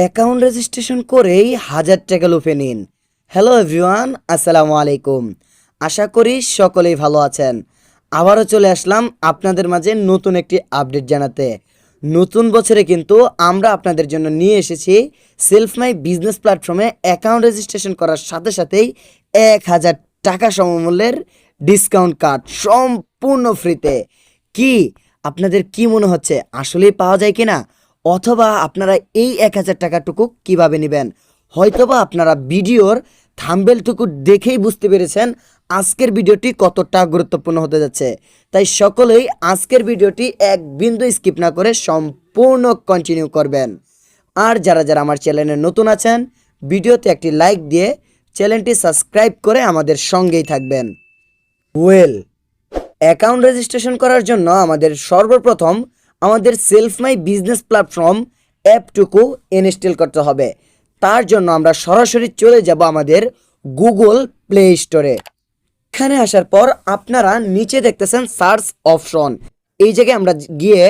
Account registration করেই হাজার টাকা লুফে নিন। হ্যালো এভরিওয়ান, আসসালামু আলাইকুম। আশা করি সকলেই ভালো আছেন। আবারও চলে আসলাম আপনাদের মাঝে নতুন একটি আপডেট জানাতে। নতুন বছরে কিন্তু আমরা আপনাদের জন্য নিয়ে এসেছি সেলফ মাই বিজনেস প্ল্যাটফর্মে অ্যাকাউন্ট রেজিস্ট্রেশন করার সাথে সাথেই এক হাজার টাকা সমমূল্যের ডিসকাউন্ট কার্ড সম্পূর্ণ ফ্রিতে। কি, আপনাদের কি মনে হচ্ছে? আসলেই পাওয়া যায় কি না অথবা আপনারা এই এক হাজার টাকাটুকু কীভাবে নেবেন? হয়তোবা আপনারা ভিডিওর থাম্বেলটুকু দেখেই বুঝতে পেরেছেন আজকের ভিডিওটি কতটা গুরুত্বপূর্ণ হতে যাচ্ছে। তাই সকলেই আজকের ভিডিওটি এক বিন্দু স্কিপ না করে সম্পূর্ণ কন্টিনিউ করবেন। আর যারা যারা আমার চ্যানেলে নতুন আছেন, ভিডিওতে একটি লাইক দিয়ে চ্যানেলটি সাবস্ক্রাইব করে আমাদের সঙ্গেই থাকবেন। ওয়েল অ্যাকাউন্ট রেজিস্ট্রেশন করার জন্য আমাদের সর্বপ্রথম আমাদের সেলফ মাই বিজনেস প্ল্যাটফর্ম অ্যাপটুকু ইনস্টল করতে হবে। তার জন্য আমরা সরাসরি চলে যাব আমাদের গুগল প্লে স্টোরে এখানে আসার পর আপনারা নিচে দেখতেছেন সার্চ অপশন এই জায়গায় আমরা গিয়ে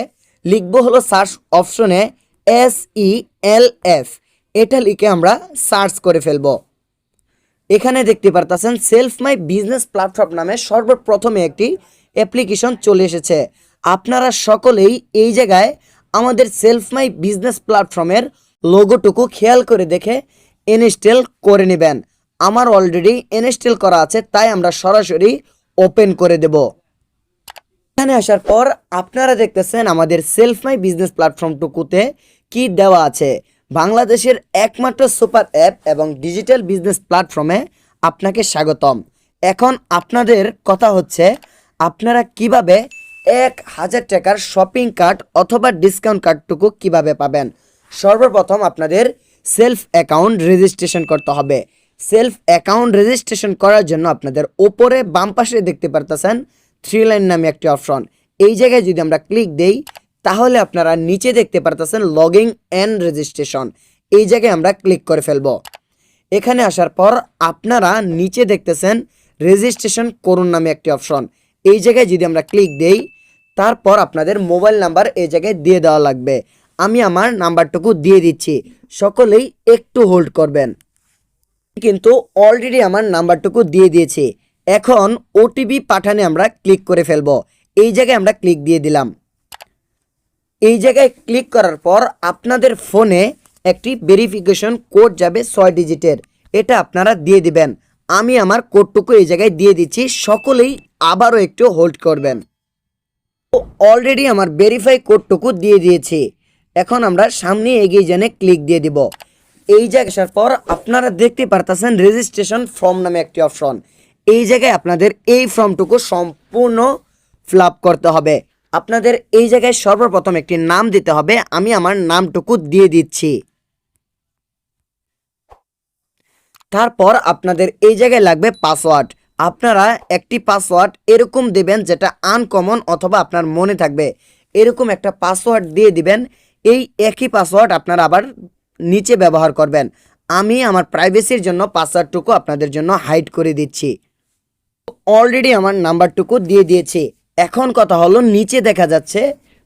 লিখব হলো সার্চ অপশনে এস ই এল এফ এটা লিখে আমরা সার্চ করে ফেলব। এখানে দেখতে পারতেছেন সেলফ মাই বিজনেস প্ল্যাটফর্ম নামে সর্বপ্রথমে একটি অ্যাপ্লিকেশন চলে এসেছে। আপনারা সকলেই এই জায়গায় আমাদের সেলফ মাই বিজনেস প্ল্যাটফর্মের লোগোটুকু খেয়াল করে দেখে ইনস্টল করে নেবেন। আমার অলরেডি ইনস্টল করা আছে, তাই আমরা সরাসরি ওপেন করে দেব। এখানে আসার পর আপনারা দেখতেছেন আমাদের সেলফ মাই বিজনেস প্ল্যাটফর্মটুকুতে কি দেওয়া আছে। বাংলাদেশের একমাত্র সুপার অ্যাপ এবং ডিজিটাল বিজনেস প্ল্যাটফর্মে আপনাকে স্বাগতম। এখন আপনাদের কথা হচ্ছে, আপনারা কীভাবে এক হাজার টাকার শপিং কার্ড অথবা ডিসকাউন্ট কার্ডটুকু কীভাবে পাবেন? সর্বপ্রথম আপনাদের সেলফ অ্যাকাউন্ট রেজিস্ট্রেশন করতে হবে। সেলফ অ্যাকাউন্ট রেজিস্ট্রেশন করার জন্য আপনাদের ওপরে বাম পাশে দেখতে পারতেছেন থ্রি লাইন নামে একটি অপশন এই জায়গায় যদি আমরা ক্লিক দেই, তাহলে আপনারা নিচে দেখতে পারতেছেন লগিং অ্যান্ড রেজিস্ট্রেশন এই জায়গায় আমরা ক্লিক করে ফেলব। এখানে আসার পর আপনারা নিচে দেখতেছেন রেজিস্ট্রেশন করুন নামে একটি অপশন এই জায়গায় যদি আমরা ক্লিক দেই, তারপর আপনাদের মোবাইল নাম্বার এই জায়গায় দিয়ে দেওয়া লাগবে। আমি আমার নাম্বারটুকু দিয়ে দিচ্ছি। সকলেই একটু হোল্ড করবেন। কিন্তু অলরেডি আমার নাম্বারটুকু দিয়ে দিয়েছি। এখন ওটিপি পাঠানে আমরা ক্লিক করে ফেলব। এই জায়গায় আমরা ক্লিক দিয়ে দিলাম। এই জায়গায় ক্লিক করার পর আপনাদের ফোনে একটি ভেরিফিকেশন কোড যাবে ছয় ডিজিটের এটা আপনারা দিয়ে দিবেন। আমি আমার কোডটুকু এই জায়গায় দিয়ে দিচ্ছি, সকলেই আবারও একটু হোল্ড করবেন। ও অলরেডি আমার ভেরিফাই কোডটুকু দিয়ে দিয়েছি। এখন আমরা সামনে এগিয়ে জেনে ক্লিক দিয়ে দিব। এই জায়গায় আসার পর আপনারা দেখতে পারতেছেন রেজিস্ট্রেশন ফর্ম নামে একটি অপশন এই জায়গায় আপনাদের এই ফর্মটুকু সম্পূর্ণ ফিল করতে হবে। আপনাদের এই জায়গায় সর্বপ্রথম একটি নাম দিতে হবে, আমি আমার নামটুকু দিয়ে দিচ্ছি। তারপর আপনাদের এই জায়গায় লাগবে পাসওয়ার্ড আপনারা একটি পাসওয়ার্ড এরকম দেবেন যেটা আনকমন অথবা আপনার মনে থাকবে। এরকম একটা পাসওয়ার্ড দিয়ে দিবেন। এই একই পাসওয়ার্ড আপনারা আবার নিচে ব্যবহার করবেন। আমি আমার প্রাইভেসির জন্য পাসওয়ার্ডটুকু আপনাদের জন্য হাইড করে দিচ্ছি। অলরেডি আমার নাম্বারটুকু দিয়ে দিয়েছি। এখন কথা হলো, নিচে দেখা যাচ্ছে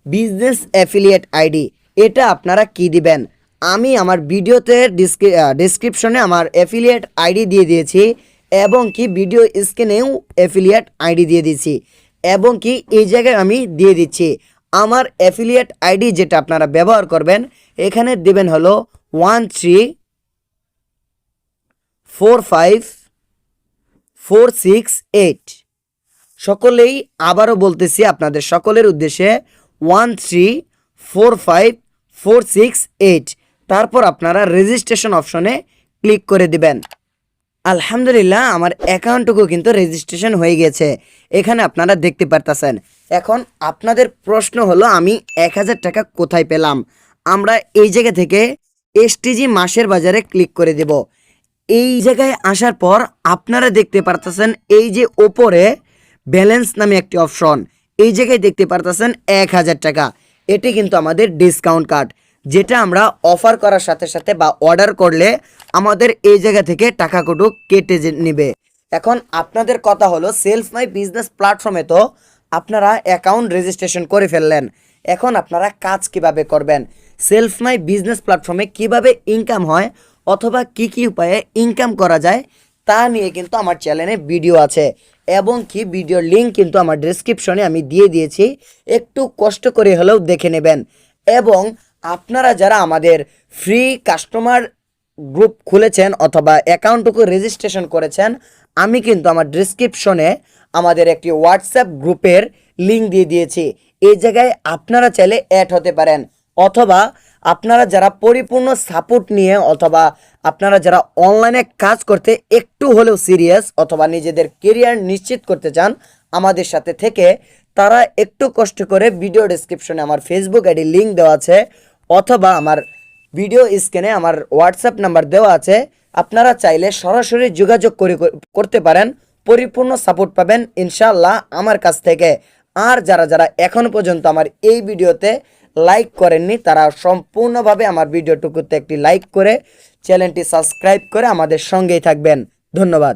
বিজনেস অ্যাফিলিয়েট আইডি এটা আপনারা কি দিবেন? আমি আমার ভিডিওতে ডিসক্রিপশনে আমার অ্যাফিলিয়েট আইডি দিয়ে দিয়েছি এবং কি ভিডিও স্ক্রিনেও অ্যাফিলিয়েট আইডি দিয়ে দিয়েছি এবং কি এই জায়গায় আমি দিয়ে দিচ্ছি। আমার অ্যাফিলিয়েট আইডি যেটা আপনারা ব্যবহার করবেন, এখানে দেবেন হলো one three four five four six eight সকলেই আবারও বলতেছি আপনাদের সকলের উদ্দেশ্যে one three four five four six eight তারপর আপনারা রেজিস্ট্রেশন অপশনে ক্লিক করে দিবেন। আলহামদুলিল্লাহ, আমার অ্যাকাউন্টটুকু কিন্তু রেজিস্ট্রেশন হয়ে গেছে। এখানে আপনারা দেখতে পারতেছেন। এখন আপনাদের প্রশ্ন হলো, আমি এক হাজার টাকা কোথায় পেলাম? আমরা এই জায়গা থেকে এসটিজি মাসের বাজারে ক্লিক করে দেব। এই জায়গায় আসার পর আপনারা দেখতে পারতেছেন, এই যে ওপরে ব্যালেন্স নামে একটি অপশন এই জায়গায় দেখতে পারতেছেন এক হাজার টাকা। এটি কিন্তু আমাদের ডিসকাউন্ট কার্ড যেটা আমরা অফার করার সাথে সাথে বা অর্ডার করলে আমাদের এই জায়গা থেকে টাকা কটু কেটে নেবে। এখন আপনাদের কথা হলো সেলফ মাই বিজনেস প্ল্যাটফর্মে তো আপনারা অ্যাকাউন্ট রেজিস্ট্রেশন করে ফেললেন। এখন আপনারা কাজ কীভাবে করবেন? সেলফ মাই বিজনেস প্ল্যাটফর্মে কীভাবে ইনকাম হয় অথবা কি কি উপায়ে ইনকাম করা যায় তা নিয়ে কিন্তু আমার চ্যানেলে ভিডিও আছে এবং কি ভিডিওর লিঙ্ক কিন্তু আমার ডেসক্রিপশনে আমি দিয়ে দিয়েছি। একটু কষ্ট করে হলেও দেখে নেবেন এবং আপনারা যারা আমাদের ফ্রি কাস্টমার গ্রুপ খুলেছেন অথবা অ্যাকাউন্টটুকু রেজিস্ট্রেশন করেছেন, আমি কিন্তু আমার ডিসক্রিপশনে আমাদের একটি হোয়াটসঅ্যাপ গ্রুপের লিঙ্ক দিয়ে দিয়েছি। এই জায়গায় আপনারা চাইলে অ্যাড হতে পারেন। অথবা আপনারা যারা পরিপূর্ণ সাপোর্ট নিয়ে অথবা আপনারা যারা অনলাইনে কাজ করতে একটু হলেও সিরিয়াস অথবা নিজেদের কেরিয়ার নিশ্চিত করতে চান আমাদের সাথে থেকে, তারা একটু কষ্ট করে ভিডিও ডেসক্রিপশনে আমার ফেসবুক আইডি লিঙ্ক দেওয়া আছে। অথবা আমার ভিডিও স্ক্রিনে আমার হোয়াটসঅ্যাপ নাম্বার দেওয়া আছে। আপনারা চাইলে সরাসরি যোগাযোগ করে করতে পারেন। পরিপূর্ণ সাপোর্ট পাবেন ইনশাল্লাহ আমার কাছ থেকে। আর যারা যারা এখনও পর্যন্ত আমার এই ভিডিওতে লাইক করেননি, তারা সম্পূর্ণভাবে আমার ভিডিওটুকুতে একটি লাইক করে চ্যানেলটি সাবস্ক্রাইব করে আমাদের সঙ্গেই থাকবেন। ধন্যবাদ।